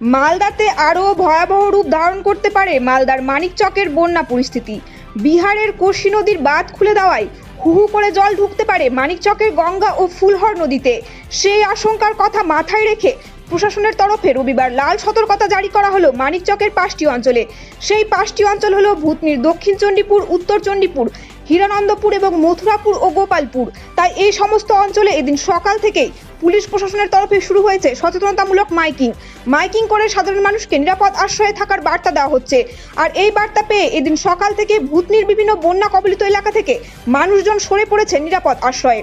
মালদাতে আরও ভয়াবহ রূপ ধারণ করতে পারে মালদার মানিকচকের বন্যা পরিস্থিতি। বিহারের কোশি নদীর বাঁধ খুলে দেওয়ায় হুহু করে জল ঢুকতে পারে মানিকচকের গঙ্গা ও ফুলহর নদীতে। সেই আশঙ্কার কথা মাথায় রেখে প্রশাসনের তরফে রবিবার লাল সতর্কতা জারি করা হলো মানিকচকের পাঁচটি অঞ্চলে। সেই পাঁচটি অঞ্চল হলো ভূতনির দক্ষিণ চণ্ডীপুর, উত্তর চণ্ডীপুর, হিরানন্দপুর এবং মথুরাপুর ও গোপালপুর। তাই এই সমস্ত অঞ্চলে এদিন সকাল থেকেই পুলিশ প্রশাসনের তরফে শুরু হয়েছে সচেতনতামূলক মাইকিং। মাইকিং করে সাধারণ মানুষকে নিরাপদ আশ্রয়ে থাকার বার্তা দেওয়া হচ্ছে। আর এই বার্তা পেয়ে এদিন সকাল থেকে ভূতনির বিভিন্ন বন্যা কবলিত এলাকা থেকে মানুষজন সরে পড়েছে নিরাপদ আশ্রয়ে।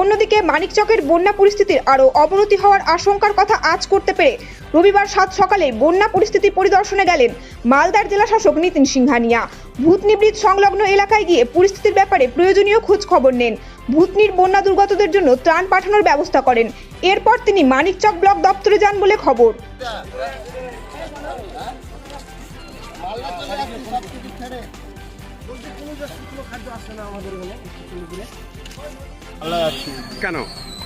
অন্যদিকে মানিকচকের বন্যা পরিস্থিতির আরও অবনতি হওয়ার আশঙ্কার কথা আজ করতে পেরে রবিবার সাত সকালে বন্যা পরিস্থিতি পরিদর্শনে গেলেন মালদার জেলা শাসক নিতিন সিংহানিয়া। ভূতনি ব্রিজ সংলগ্ন এলাকায় গিয়ে পরিস্থিতির ব্যাপারে প্রয়োজনীয় খোঁজ খবর নেন। ভূতনির বন্যা দুর্গতদের জন্য ত্রাণ পাঠানোর ব্যবস্থা করেন। এরপর তিনি মানিকচক ব্লক দপ্তরে যান বলে খবর। ভালো আছি। কেন?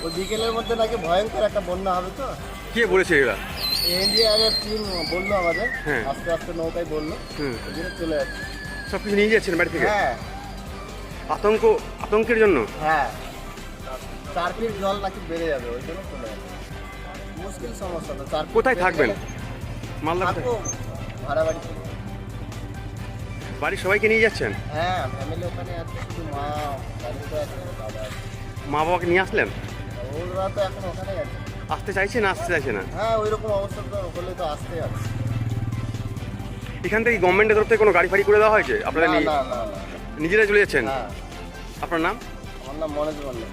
ওই বিকেলের মধ্যে নাকি ভয়ঙ্কর একটা বন্যা হবে তো। কে বলেছে এরা? এনডিআরএফ টিম বলল আমাদের হ্যাঁ। আস্তে আস্তে নৌকায় বলল হুম। ওই জন্য চলে যাচ্ছে। সব কিছু নিয়ে যাচ্ছেন বাড়ি থেকে? হ্যাঁ। আতঙ্ক আতঙ্কের জন্য? হ্যাঁ। চার ফিট জল নাকি বেড়ে যাবে ওই জন্য চলে যাচ্ছে। মুশকিল সমস্যা তো চার feet কোথায় বেড়ে থাকবেন? গেলে মালদা থাকব ভাড়া বাড়ি বাড়ির সবাইকে নিয়ে যাচ্ছেন? হ্যাঁ ফ্যামিলি ওখানে আছে শুধু মা আছে মা বাবাকে নিয়ে আসলেন? ওরা তো এখন ওখানে আছে। আসতে চাইছে না আসতে চাইছে না? হ্যাঁ ওই রকম অবস্থা তো হলে তো আসতেই আছে এখান থেকে গভর্নমেন্টের তরফ থেকে কোনো গাড়ি ফাড়ি করে দেওয়া হয়েছে? আপনারা নি- না না না। নিজেরাই চলে যাচ্ছেন? হ্যাঁ। আপনার নাম? আমার নাম মনোজ মল্লিক।